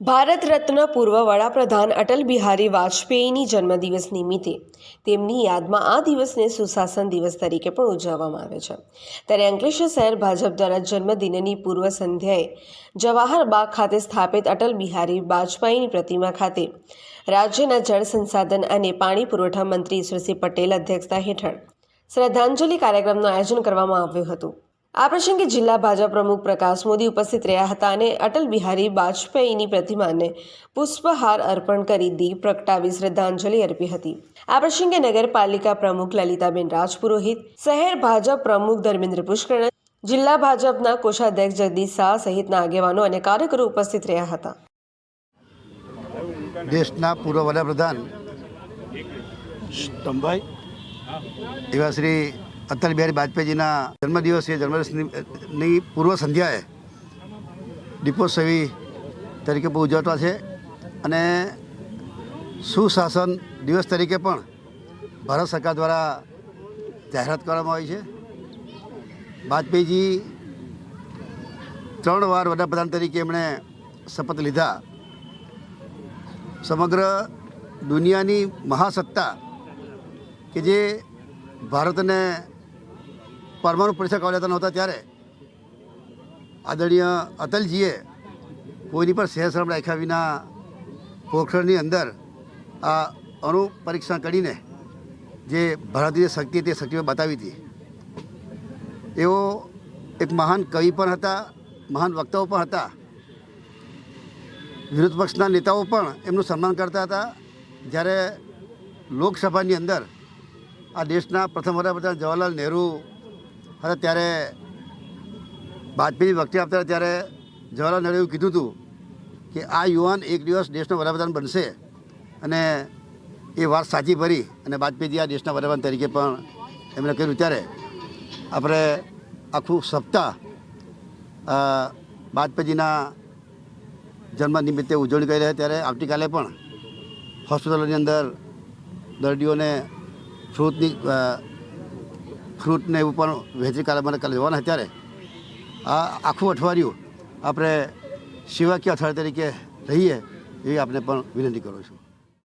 ભારત રત્ન પૂર્વ વડાપ્રધાન અટલ બિહારી વાજપેયીની જન્મદિવસ નિમિત્તે તેમની યાદમાં આ દિવસને સુશાસન દિવસ તરીકે પણ ઉજવવામાં આવે છે. ત્યારે અંકલેશ્વર શહેર ભાજપ દ્વારા જન્મદિનની પૂર્વ સંધ્યાએ જવાહર બાગ ખાતે સ્થાપિત અટલ બિહારી વાજપેયીની પ્રતિમા ખાતે રાજ્યના જળ સંસાધન અને પાણી પુરવઠા મંત્રી ઈશ્વરસિંહ પટેલ અધ્યક્ષતા હેઠળ શ્રદ્ધાંજલિ કાર્યક્રમનું આયોજન કરવામાં આવ્યું હતું. આ પ્રસંગે જિલ્લા ભાજપ પ્રમુખ પ્રકાશ મોદી ઉપસ્થિત રહ્યા હતા અને અટલ બિહારી વાજપેયીની પ્રતિમાને પુષ્પહાર અર્પણ કરી દીપ પ્રગટાવી શ્રદ્ધાંજલિ અર્પી હતી. આ પ્રસંગે નગરપાલિકા પ્રમુખ લલિતાબેન રાજપુરોહિત, શહેર ભાજપ પ્રમુખ ધર્મેન્દ્ર પુષ્કરણ જિલ્લા ભાજપના કોષાધ્યક્ષ જગદીશ શાહ સહિતના આગેવાનો અને કાર્યકરો ઉપસ્થિત રહ્યા હતા. દેશના પૂર્વ વડાપ્રધાન સ્તંભાઈ એવા શ્રી અટલ બિહારી વાજપેયીજીના જન્મદિવસે જન્મદિવસની પૂર્વ સંધ્યાએ દીપોત્સવી તરીકે પણ ઉજવતા છે અને સુશાસન દિવસ તરીકે પણ ભારત સરકાર દ્વારા જાહેરાત કરવામાં આવી છે. વાજપેયીજી ત્રણ વાર વડાપ્રધાન તરીકે એમણે શપથ લીધા. સમગ્ર દુનિયાની મહાસત્તા કે જે ભારતને પરમાણુ પરીક્ષા કરાવતા નહોતા ત્યારે. આદરણીય અટલજીએ કોઈની પર સહેસરમ રાખ્યા વિના પોખરણની અંદર આ અણુ પરીક્ષણ કરીને જે ભારતીય શક્તિ તે શક્તિઓ બતાવી હતી. એવો એક મહાન કવિ પણ હતા, મહાન વક્તાઓ પણ હતા. વિરોધ પક્ષના નેતાઓ પણ એમનું સન્માન કરતા હતા. જ્યારે લોકસભાની અંદર આ દેશના પ્રથમ વડાપ્રધાન જવાહરલાલ નહેરુ હતા ત્યારે વાજપેયી વખતે આપતા ત્યારે જવાહરલાલ નહેરુએ એવું કીધું હતું કે આ યુવાન એક દિવસ દેશનો વડાપ્રધાન બનશે અને એ વાત સાચી ભરી અને વાજપેયીજી આ દેશના વડાપ્રધાન તરીકે પણ એમણે કર્યું. ત્યારે આપણે આખું સપ્તાહ વાજપેયીજીના જન્મ નિમિત્તે ઉજવણી કરી રહ્યા ત્યારે આવતીકાલે પણ હોસ્પિટલોની અંદર દર્દીઓને ફ્રૂટની ફ્રૂટને એવું પણ વહેંચી કાલે મને કાલે જવાના અત્યારે. ત્યારે આ આખું અઠવાડિયું આપણે સેવાકીય અઠવાડિયા તરીકે રહીએ એવી આપને પણ વિનંતી કરું છું.